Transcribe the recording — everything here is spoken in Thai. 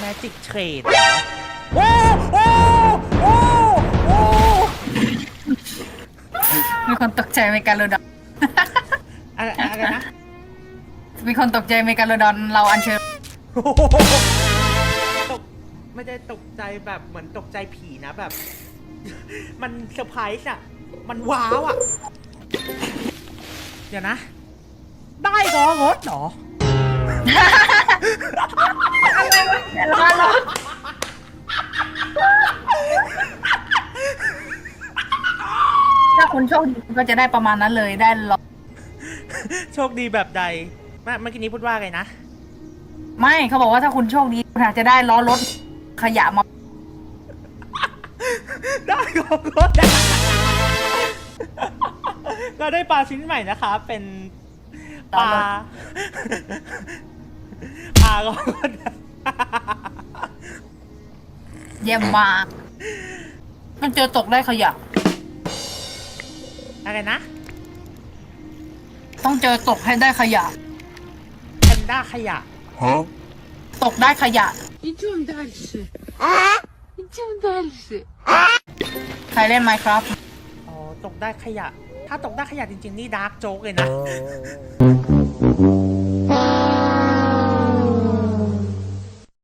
แมจิกเทรดโอ้โอ้โอ้โอ้มีคนตกใจเมกาโลดอน อะไรอะไรนะมีคนตกใจเมกาโลดอนเราอัญเชิญโอ้โหตกไม่ได้ตกใจแบบเหมือนตกใจผีนะแบบ มันเซอร์ไพรส์อะมันว้าวอะเดี๋ยวนะ ได้กอรถเหรอ ถ้าคุณโชคดีคุณก็จะได้ประมาณนั้นเลยได้ล้อโชคดีแบบใดเมื่อเมื่อกี้นี้พูดว่าไงนะ ไม่เขาบอกว่าถ้าคุณโชคดีคุณอาจจะได้ล้อรถขยะมาได้กอรถเราได้ปลาชิ้นใหม่นะคะ เป็นปลาปลากอรถเยี่ยมมากมันเจอตกได้ขยะ อะไรนะ ต้องเจอตกให้ได้ขยะ แพนด้าขยะ ตกได้ขยะ Идем дальше. Идем дальше. ใครเล่นไหมครับ อ๋อ ตกได้ขยะ ถ้าตกได้ขยะจริงๆ นี่ดาร์กโจ๊กเลยนะ Oh.